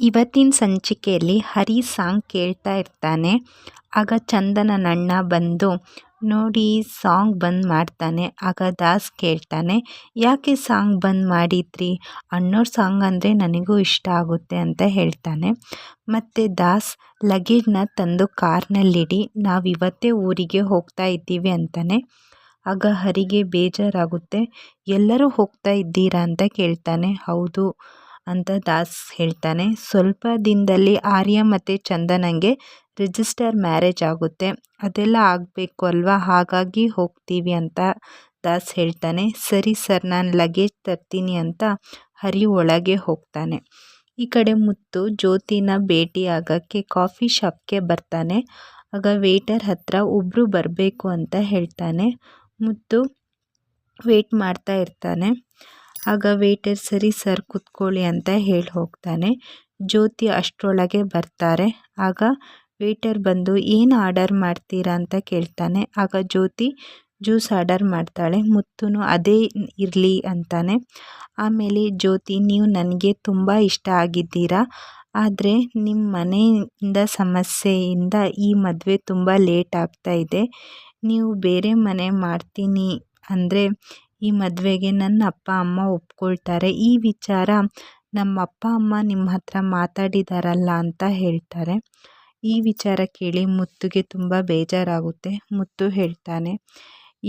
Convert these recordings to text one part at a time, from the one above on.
ಇವತ್ತಿನ ಸಂಚಿಕೆಯಲ್ಲಿ ಹರಿ ಸಾಂಗ್ ಕೇಳ್ತಾ ಇರ್ತಾನೆ. ಆಗ ಚಂದನನ ಬಂದು, ನೋಡಿ, ಸಾಂಗ್ ಬಂದ್ ಮಾಡ್ತಾನೆ. ಆಗ ದಾಸ್ ಕೇಳ್ತಾನೆ, ಯಾಕೆ ಸಾಂಗ್ ಬಂದ್ ಮಾಡಿದ್ರಿ? ಅಣ್ಣೋರ್ ಸಾಂಗ್ ಅಂದರೆ ನನಗೂ ಇಷ್ಟ ಆಗುತ್ತೆ ಅಂತ ಹೇಳ್ತಾನೆ. ಮತ್ತು ದಾಸ್, ಲಗೇಜ್ನ ತಂದು ಕಾರ್ನಲ್ಲಿಡಿ ನಾವು ಇವತ್ತೇ ಊರಿಗೆ ಹೋಗ್ತಾ ಇದ್ದೀವಿ ಅಂತಾನೆ. ಆಗ ಹರಿಗೆ ಬೇಜಾರಾಗುತ್ತೆ, ಎಲ್ಲರೂ ಹೋಗ್ತಾ ಇದ್ದೀರಾ? ಅಂತ ಕೇಳ್ತಾನೆ. ಹೌದು ಅಂತ ದಾಸ್ ಹೇಳ್ತಾನೆ. ಸ್ವಲ್ಪ ದಿನದಲ್ಲಿ ಆರ್ಯ ಮತ್ತು ಚಂದನಂಗೆ ರಿಜಿಸ್ಟರ್ ಮ್ಯಾರೇಜ್ ಆಗುತ್ತೆ. ಅದೆಲ್ಲ ಆಗಬೇಕು ಅಲ್ವಾ? ಹಾಗಾಗಿ ಹೋಗ್ತೀವಿ ಅಂತ ದಾಸ್ ಹೇಳ್ತಾನೆ. ಸರಿ ಸರ್, ನಾನು ಲಗೇಜ್ ತರ್ತೀನಿ ಅಂತ ಹರಿ ಒಳಗೆ ಹೋಗ್ತಾನೆ. ಈ ಕಡೆ ಮುತ್ತು ಜ್ಯೋತಿನ ಭೇಟಿ ಆಗೋಕ್ಕೆ ಕಾಫಿ ಶಾಪ್ಗೆ ಬರ್ತಾನೆ. ಆಗ ವೇಟರ್ ಹತ್ರ ಒಬ್ಬರು ಬರಬೇಕು ಅಂತ ಹೇಳ್ತಾನೆ. ಮುತ್ತು ವೇಟ್ ಮಾಡ್ತಾ ಇರ್ತಾನೆ. ಆಗ ವೇಟರ್ ಸರಿ ಸರ್ ಕುತ್ಕೊಳ್ಳಿ ಅಂತ ಹೇಳಿ ಹೋಗ್ತಾನೆ. ಜ್ಯೋತಿ ಅಷ್ಟರೊಳಗೆ ಬರ್ತಾರೆ. ಆಗ ವೇಟರ್ ಬಂದು, ಏನು ಆರ್ಡರ್ ಮಾಡ್ತೀರಾ? ಅಂತ ಕೇಳ್ತಾನೆ. ಆಗ ಜ್ಯೋತಿ ಜ್ಯೂಸ್ ಆರ್ಡರ್ ಮಾಡ್ತಾಳೆ. ಮುತ್ತುನು ಅದೇ ಇರಲಿ ಅಂತಾನೆ. ಆಮೇಲೆ ಜ್ಯೋತಿ, ನೀವು ನನಗೆ ತುಂಬ ಇಷ್ಟ ಆಗಿದ್ದೀರಾ. ಆದರೆ ನಿಮ್ಮ ಮನೆಯಿಂದ ಸಮಸ್ಯೆಯಿಂದ ಈ ಮದುವೆ ತುಂಬ ಲೇಟ್ ಆಗ್ತಾ ಇದೆ. ನೀವು ಬೇರೆ ಮನೆ ಮಾಡ್ತೀನಿ ಅಂದರೆ ಈ ಮದುವೆಗೆ ನನ್ನ ಅಪ್ಪ, ಅಮ್ಮ ಒಪ್ಕೊಳ್ತಾರೆ. ಈ ವಿಚಾರ ನಮ್ಮ ಅಪ್ಪ ಅಮ್ಮ ನಿಮ್ಮ ಹತ್ರ ಮಾತಾಡಿದಾರಲ್ಲ ಅಂತ ಹೇಳ್ತಾರೆ. ಈ ವಿಚಾರ ಕೇಳಿ ಮುತ್ತುಗೆ ತುಂಬ ಬೇಜಾರಾಗುತ್ತೆ. ಮುತ್ತು ಹೇಳ್ತಾನೆ,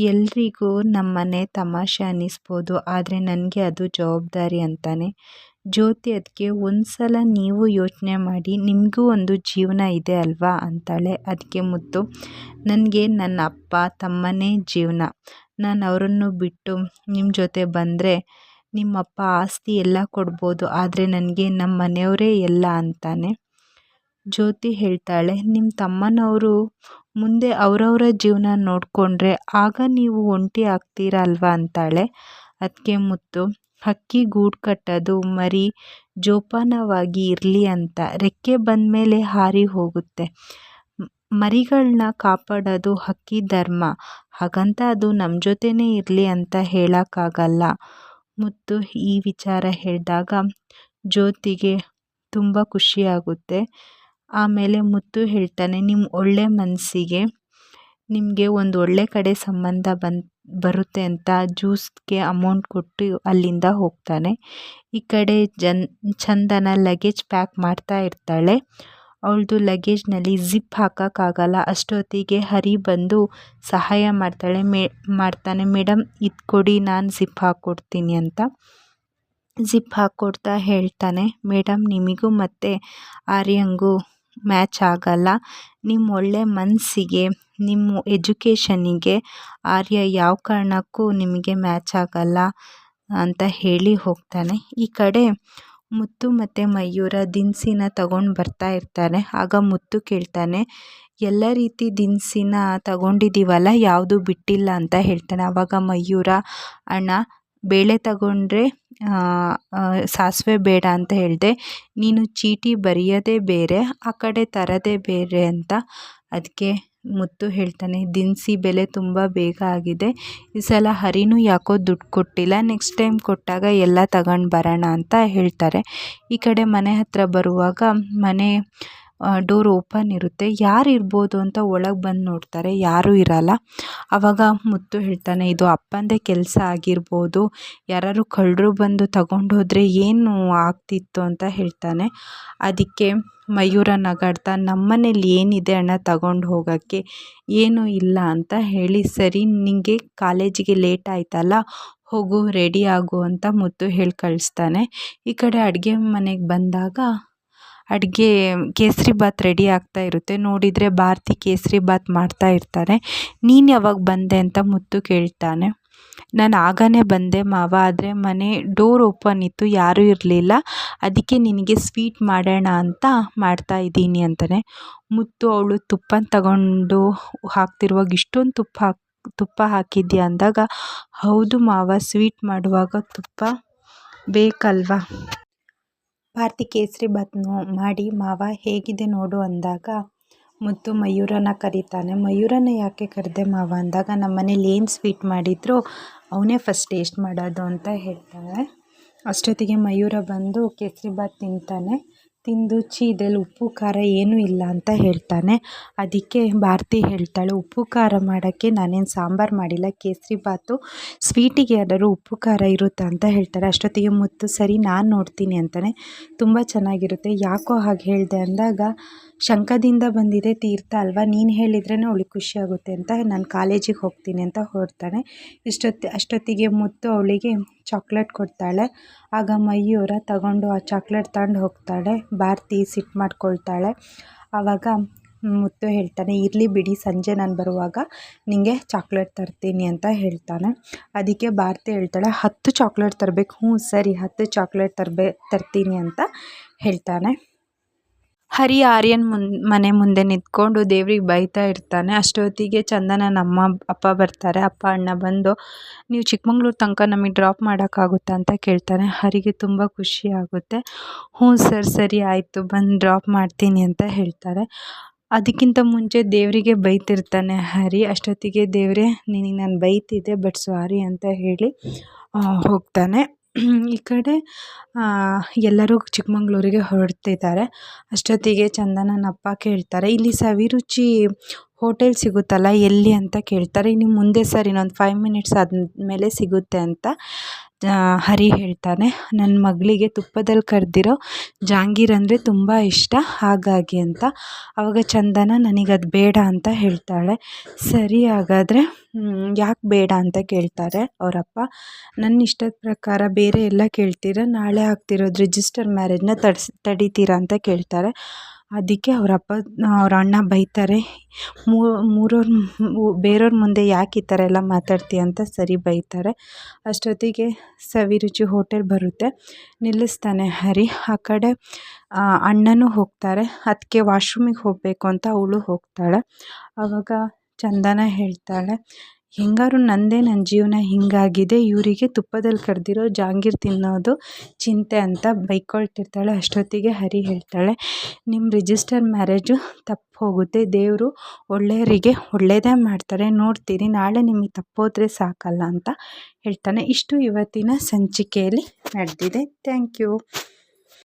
ಎಲ್ರಿಗೂ ನಮ್ಮನೆ ತಮಾಷೆ ಅನ್ನಿಸ್ಬೋದು, ಆದರೆ ನನಗೆ ಅದು ಜವಾಬ್ದಾರಿ ಅಂತಾನೆ. ಜ್ಯೋತಿ ಅದಕ್ಕೆ ಒಂದು ಸಲ ನೀವು ಯೋಚನೆ ಮಾಡಿ, ನಿಮಗೂ ಒಂದು ಜೀವನ ಇದೆ ಅಲ್ವಾ? ಅಂತಾಳೆ. ಅದಕ್ಕೆ ಮುತ್ತು, ನನಗೆ ನನ್ನ ಅಪ್ಪ ತಮ್ಮನೇ ಜೀವನ. ನಾನು ಅವರನ್ನು ಬಿಟ್ಟು ನಿಮ್ಮ ಜೊತೆ ಬಂದರೆ ನಿಮ್ಮಪ್ಪ ಆಸ್ತಿ ಎಲ್ಲ ಕೊಡ್ಬೋದು, ಆದರೆ ನನಗೆ ನಮ್ಮ ಮನೆಯವರೇ ಎಲ್ಲ ಅಂತಾನೆ. ಜ್ಯೋತಿ ಹೇಳ್ತಾಳೆ, ನಿಮ್ಮ ತಮ್ಮನವರು ಮುಂದೆ ಅವರವರ ಜೀವನ ನೋಡಿಕೊಂಡ್ರೆ ಆಗ ನೀವು ಒಂಟಿ ಆಗ್ತೀರಾ ಅಲ್ವಾ ಅಂತಾಳೆ. ಅದಕ್ಕೆ ಮುತ್ತು, ಹಕ್ಕಿ ಗೂಡು ಕಟ್ಟೋದು ಮರಿ ಜೋಪಾನವಾಗಿ ಇರಲಿ ಅಂತ, ರೆಕ್ಕೆ ಬಂದ ಮೇಲೆ ಹಾರಿ ಹೋಗುತ್ತೆ. ಮರಿಗಳನ್ನ ಕಾಪಾಡೋದು ಹಕ್ಕಿ ಧರ್ಮ. ಹಾಗಂತ ಅದು ನಮ್ಮ ಜೊತೆನೇ ಇರಲಿ ಅಂತ ಹೇಳೋಕ್ಕಾಗಲ್ಲ. ಮುತ್ತು ಈ ವಿಚಾರ ಹೇಳಿದಾಗ ಜ್ಯೋತಿಗೆ ತುಂಬ ಖುಷಿಯಾಗುತ್ತೆ. ಆಮೇಲೆ ಮುತ್ತು ಹೇಳ್ತಾನೆ ನಿಮ್ಮ ಒಳ್ಳೆ ಮನಸ್ಸಿಗೆ ನಿಮಗೆ ಒಂದು ಒಳ್ಳೆ ಕಡೆ ಸಂಬಂಧ ಬನ್ ಬರುತ್ತೆ ಅಂತ ಜ್ಯೂಸ್ಗೆ ಅಮೌಂಟ್ ಕೊಟ್ಟು ಅಲ್ಲಿಂದ ಹೋಗ್ತಾನೆ. ಈ ಕಡೆ ಜನ್, ಚಂದನ ಲಗೇಜ್ ಪ್ಯಾಕ್ ಮಾಡ್ತಾ ಇರ್ತಾಳೆ. ಅವಳದು ಲಗೇಜ್ನಲ್ಲಿ ಜಿಪ್ ಹಾಕೋಕ್ಕಾಗಲ್ಲ. ಅಷ್ಟೊತ್ತಿಗೆ ಹರಿ ಬಂದು ಸಹಾಯ ಮಾಡ್ತಾಳೆ. ಮೇ, ಮಾಡ್ತಾನೆ ಮೇಡಮ್ ಇದು ಕೊಡಿ, ನಾನು ಜಿಪ್ ಹಾಕ್ಕೊಡ್ತೀನಿ ಅಂತ. ಜಿಪ್ ಹಾಕ್ಕೊಡ್ತಾ ಹೇಳ್ತಾನೆ. ಮೇಡಮ್ ನಿಮಗೂ ಮತ್ತು ಆರ್ಯಂಗೂ ಮ್ಯಾಚ್ ಆಗಲ್ಲ. ನಿಮ್ಮ ಒಳ್ಳೆ ಮನಸ್ಸಿಗೆ ನಿಮ್ಮ ಎಜುಕೇಷನಿಗೆ ಆರ್ಯ ಯಾವ ಕಾರಣಕ್ಕೂ ನಿಮಗೆ ಮ್ಯಾಚ್ ಆಗಲ್ಲ ಅಂತ ಹೇಳಿ ಹೋಗ್ತಾನೆ. ಈ ಕಡೆ ಮುತ್ತು ಮತ್ತು ಮಯೂರ ದಿನಸಿನ ತಗೊಂಡು ಬರ್ತಾ ಇರ್ತಾರೆ. ಆಗ ಮುತ್ತು ಕೇಳ್ತಾನೆ, ಎಲ್ಲ ರೀತಿ ದಿನಸಿನ ತಗೊಂಡಿದ್ದೀವಲ್ಲ ಯಾವುದು ಬಿಟ್ಟಿಲ್ಲ ಅಂತ ಹೇಳ್ತಾನೆ. ಆವಾಗ ಮಯೂರ, ಅಣ್ಣ, ಬೇಳೆ ತಗೊಂಡ್ರೆ ಸಾಸಿವೆ ಬೇಡ ಅಂತ ಹೇಳಿದೆ. ನೀನು ಚೀಟಿ ಬರೆಯೋದೇ ಬೇರೆ, ಆ ಕಡೆ ತರೋದೇ ಬೇರೆ ಅಂತ. ಅದಕ್ಕೆ ಮುತ್ತು ಹೇಳ್ತಾನೆ, ದಿನಸಿ ಬೆಲೆ ತುಂಬ ಬೇಗ ಆಗಿದೆ. ಈ ಸಲ ಹರಿನೂ ಯಾಕೋ ದುಡ್ಡು ಕೊಟ್ಟಿಲ್ಲ. ನೆಕ್ಸ್ಟ್ ಟೈಮ್ ಕೊಟ್ಟಾಗ ಎಲ್ಲ ತಗೊಂಡು ಬರೋಣ ಅಂತ ಹೇಳ್ತಾರೆ. ಈ ಕಡೆ ಮನೆ ಹತ್ತಿರ ಬರುವಾಗ ಮನೆ ಡೋರ್ ಓಪನ್ ಇರುತ್ತೆ. ಯಾರು ಇರ್ಬೋದು ಅಂತ ಒಳಗೆ ಬಂದು ನೋಡ್ತಾರೆ. ಯಾರೂ ಇರಲ್ಲ. ಅವಾಗ ಮುತ್ತು ಹೇಳ್ತಾನೆ, ಇದು ಅಪ್ಪಂದೇ ಕೆಲಸ ಆಗಿರ್ಬೋದು. ಯಾರಾದ್ರು ಕಳ್ಳರು ಬಂದು ತಗೊಂಡೋದ್ರೆ ಏನು ಆಗ್ತಿತ್ತು? ಅಂತ ಹೇಳ್ತಾನೆ. ಅದಕ್ಕೆ ಮಯೂರ ನಗಾಡ್ತಾ, ನಮ್ಮನೇಲಿ ಏನಿದೆ ಅಣ್ಣ ತಗೊಂಡು ಹೋಗೋಕ್ಕೆ? ಏನೂ ಇಲ್ಲ ಅಂತ ಹೇಳಿ, ಸರಿ ನಿನಗೆ ಕಾಲೇಜಿಗೆ ಲೇಟ್ ಆಯ್ತಲ್ಲ, ಹೋಗು ರೆಡಿ ಆಗು ಅಂತ ಮುತ್ತು ಹೇಳಿ ಕಳಿಸ್ತಾನೆ. ಈ ಕಡೆ ಅಡುಗೆ ಮನೆಗೆ ಬಂದಾಗ ಅಡುಗೆ, ಕೇಸರಿ ಬಾತ್ ರೆಡಿ ಆಗ್ತಾ ಇರುತ್ತೆ. ನೋಡಿದರೆ ಭಾರತಿ ಕೇಸರಿ ಬಾತ್ ಮಾಡ್ತಾ ಇರ್ತಾರೆ ನೀನು ಯಾವಾಗ ಬಂದೆ ಅಂತ ಮುತ್ತು ಕೇಳ್ತಾನೆ. ನಾನು ಆಗನೇ ಬಂದೆ ಮಾವ, ಆದರೆ ಮನೆ ಡೋರ್ ಓಪನ್ ಇತ್ತು, ಯಾರೂ ಇರಲಿಲ್ಲ. ಅದಕ್ಕೆ ನಿನಗೆ ಸ್ವೀಟ್ ಮಾಡೋಣ ಅಂತ ಮಾಡ್ತಾ ಇದ್ದೀನಿ ಅಂತಾನೆ. ಮುತ್ತು ಅವಳು ತುಪ್ಪನ ತಗೊಂಡು ಹಾಕ್ತಿರುವಾಗ ಇಷ್ಟೊಂದು ತುಪ್ಪ ತುಪ್ಪ ಹಾಕಿದ್ಯಾ ಅಂದಾಗ, ಹೌದು ಮಾವ ಸ್ವೀಟ್ ಮಾಡುವಾಗ ತುಪ್ಪ ಬೇಕಲ್ವಾ? ಭಾರತಿ ಕೇಸರಿ ಬಾತ್ನು ಮಾಡಿ ಮಾವ ಹೇಗಿದೆ ನೋಡು ಅಂದಾಗ, ಮುತ್ತು ಮಯೂರನ ಕರೀತಾನೆ. ಮಯೂರನ ಯಾಕೆ ಕರೆದೆ ಮಾವ ಅಂದಾಗ, ನಮ್ಮ ಮನೇಲಿ ಏನು ಸ್ವೀಟ್ ಮಾಡಿದ್ರು ಅವನೇ ಫಸ್ಟ್ ಟೇಸ್ಟ್ ಮಾಡೋದು ಅಂತ ಹೇಳ್ತಾರೆ ಅಷ್ಟೊತ್ತಿಗೆ ಮಯೂರ ಬಂದು ಕೇಸರಿ ಬಾತ್ ತಿಂತಾನೆ. ತಿಂದು ಛೀ ಇದ್ರಲ್ಲಿ ಉಪ್ಪು, ಖಾರ ಏನೂ ಇಲ್ಲ ಅಂತ ಹೇಳ್ತಾನೆ. ಅದಕ್ಕೆ ಭಾರತಿ ಹೇಳ್ತಾಳೆ, ಉಪ್ಪು, ಖಾರ ಮಾಡೋಕ್ಕೆ ನಾನೇನು ಸಾಂಬಾರು ಮಾಡಿಲ್ಲ, ಕೇಸರಿ ಬಾತು, ಸ್ವೀಟಿಗೆ ಯಾವ್ದಾದ್ರು ಉಪ್ಪು, ಖಾರ ಇರುತ್ತೆ ಅಂತ ಹೇಳ್ತಾರೆ ಅಷ್ಟೊತ್ತಿಗೆ ಮುತ್ತು, ಸರಿ, ನಾನು ನೋಡ್ತೀನಿ ಅಂತಾನೆ. ತುಂಬ ಚೆನ್ನಾಗಿರುತ್ತೆ. ಯಾಕೋ ಹಾಗೆ ಹೇಳಿದೆ ಅಂದಾಗ ಶಂಕದಿಂದ ಬಂದಿದೆ ತೀರ್ಥ ಅಲ್ವಾ? ನೀನು ಹೇಳಿದ್ರೇ ಅವಳಿಗೆ ಖುಷಿಯಾಗುತ್ತೆ ಅಂತ. ನಾನು ಕಾಲೇಜಿಗೆ ಹೋಗ್ತೀನಿ ಅಂತ ಹೊರಡ್ತಾನೆ ಇಷ್ಟೊತ್ತು, ಅಷ್ಟೊತ್ತಿಗೆ ಮುತ್ತು ಅವಳಿಗೆ ಚಾಕ್ಲೇಟ್ ಕೊಡ್ತಾಳೆ. ಆಗ ಮಯೂರ ತಗೊಂಡು ಆ ಚಾಕ್ಲೇಟ್ ತಗೊಂಡು ಹೋಗ್ತಾಳೆ. ಭಾರತಿ ಸಿಟ್ಟು ಮಾಡ್ಕೊಳ್ತಾಳೆ. ಆವಾಗ ಮುತ್ತು ಹೇಳ್ತಾನೆ, ಇರಲಿ ಬಿಡಿ, ಸಂಜೆ ನಾನು ಬರುವಾಗ ನಿನಗೆ ಚಾಕ್ಲೇಟ್ ತರ್ತೀನಿ ಅಂತ ಹೇಳ್ತಾನೆ. ಅದಕ್ಕೆ ಭಾರತಿ ಹೇಳ್ತಾಳೆ, ಹತ್ತು ಚಾಕ್ಲೇಟ್ ತರಬೇಕು. ಹ್ಞೂ ಸರಿ, ಹತ್ತು ಚಾಕ್ಲೇಟ್ ತರಬೇ, ತರ್ತೀನಿ ಅಂತ ಹೇಳ್ತಾನೆ. ಹರಿ ಆರ್ಯನ್ ಮುನ್, ಮನೆ ಮುಂದೆ ನಿಂತ್ಕೊಂಡು ದೇವ್ರಿಗೆ ಬೈತಾ ಇರ್ತಾನೆ. ಅಷ್ಟೊತ್ತಿಗೆ ಚಂದನನ ಅಮ್ಮ ಅಪ್ಪ ಬರ್ತಾರೆ. ಅಪ್ಪ, ಅಣ್ಣ ಬಂದು, ನೀವು ಚಿಕ್ಕಮಂಗ್ಳೂರು ತನಕ ನಮಗೆ ಡ್ರಾಪ್ ಮಾಡೋಕ್ಕಾಗುತ್ತಾ? ಅಂತ ಕೇಳ್ತಾನೆ. ಹರಿಗೆ ತುಂಬ ಖುಷಿ ಆಗುತ್ತೆ. ಹ್ಞೂ ಸರ್, ಸರಿ ಆಯಿತು. ಬಂದು ಡ್ರಾಪ್ ಮಾಡ್ತೀನಿ ಅಂತ ಹೇಳ್ತಾರೆ. ಅದಕ್ಕಿಂತ ಮುಂಚೆ ದೇವರಿಗೆ ಬೈತಿರ್ತಾನೆ ಹರಿ. ಅಷ್ಟೊತ್ತಿಗೆ ದೇವರೇ, ನಿನಗೆ ನಾನು ಬೈತಿದ್ದೆ, ಬಟ್ ಸಾರಿ ಅಂತ ಹೇಳಿ ಹೋಗ್ತಾನೆ. ಈ ಕಡೆ ಎಲ್ಲರೂ ಚಿಕ್ಕಮಂಗ್ಳೂರಿಗೆ ಹೊರಡ್ತಿದ್ದಾರೆ. ಅಷ್ಟೊತ್ತಿಗೆ ಚಂದನನ ಅಪ್ಪ ಕೇಳ್ತಾರೆ, ಇಲ್ಲಿ ಸವಿರುಚಿ ಹೋಟೆಲ್ ಸಿಗುತ್ತಲ್ಲ, ಎಲ್ಲಿ? ಅಂತ ಕೇಳ್ತಾರೆ. ಇನ್ನು ಮುಂದೆ ಸರ್ ಇನ್ನೊಂದು ಫೈವ್ ಮಿನಿಟ್ಸ್ ಆದಮೇಲೆ ಸಿಗುತ್ತೆ ಅಂತ. ಹರಿ ಹೇಳ್ತಾನೆ. ನನ್ನ ಮಗಳಿಗೆ ತುಪ್ಪದಲ್ಲಿ ಕರೆದಿರೋ ಜಾಂಗೀರ್ ಅಂದರೆ ತುಂಬ ಇಷ್ಟ, ಹಾಗಾಗಿ ಅಂತ. ಆವಾಗ ಚಂದನ ನನಗೆ ಅದು ಬೇಡ ಅಂತ ಹೇಳ್ತಾಳೆ. ಸರಿ ಹಾಗಾದರೆ ಯಾಕೆ ಬೇಡ ಅಂತ ಕೇಳ್ತಾರೆ ಅವರಪ್ಪ. ನನ್ನ ಇಷ್ಟದ ಪ್ರಕಾರ ಬೇರೆ ಎಲ್ಲ ಕೇಳ್ತೀರ? ನಾಳೆ ಆಗ್ತಿರೋದು ರಿಜಿಸ್ಟರ್ ಮ್ಯಾರೇಜ್ನ ತಡ್ಸಿ, ತಡಿತೀರಾ ಅಂತ ಕೇಳ್ತಾರೆ. ಅದಕ್ಕೆ ಅವರಪ್ಪ ಅವ್ರ ಅಣ್ಣ ಬೈತಾರೆ. ಮೂರವ್ರ ಬೇರೆಯವ್ರ ಮುಂದೆ ಯಾಕೆ ಈ ಥರ ಎಲ್ಲ ಮಾತಾಡ್ತೀಯ ಅಂತ ಸರಿ ಬೈತಾರೆ. ಅಷ್ಟೊತ್ತಿಗೆ ಸವಿರುಚಿ ಹೋಟೆಲ್ ಬರುತ್ತೆ. ನಿಲ್ಲಿಸ್ತಾನೆ ಹರಿ. ಆ ಕಡೆ ಅಣ್ಣನೂ ಹೋಗ್ತಾರೆ. ಅದಕ್ಕೆ ವಾಶ್ರೂಮಿಗೆ ಹೋಗಬೇಕು ಅಂತ ಅವಳು ಹೋಗ್ತಾಳೆ. ಆವಾಗ ಚಂದನ ಹೇಳ್ತಾಳೆ ಹೆಂಗಾದ್ರು ನನ್ನದೇ ನನ್ನ ಜೀವನ ಹೀಗಾಗಿದೆ, ಇವರಿಗೆ ತುಪ್ಪದಲ್ಲಿ ಕರೆದಿರೋ ಜಹಾಂಗೀರ್ ತಿನ್ನೋದು ಚಿಂತೆ ಅಂತ ಬೈಕೊಳ್ತಿರ್ತಾಳೆ, ಅಷ್ಟೊತ್ತಿಗೆ ಹರಿ ಹೇಳ್ತಾಳೆ ನಿಮ್ಮ ರಿಜಿಸ್ಟರ್ ಮ್ಯಾರೇಜು ತಪ್ಪು ಹೋಗುತ್ತೆ, ದೇವರು ಒಳ್ಳೆಯವರಿಗೆ ಒಳ್ಳೆಯದೇ ಮಾಡ್ತಾರೆ, ನೋಡ್ತೀರಿ, ನಾಳೆ ನಿಮಗೆ ತಪ್ಪೋದ್ರೆ ಸಾಕಲ್ಲ, ಅಂತ ಹೇಳ್ತಾನೆ. ಇಷ್ಟು ಇವತ್ತಿನ ಸಂಚಿಕೆಯಲ್ಲಿ ನಡೆದಿದೆ. Thank you.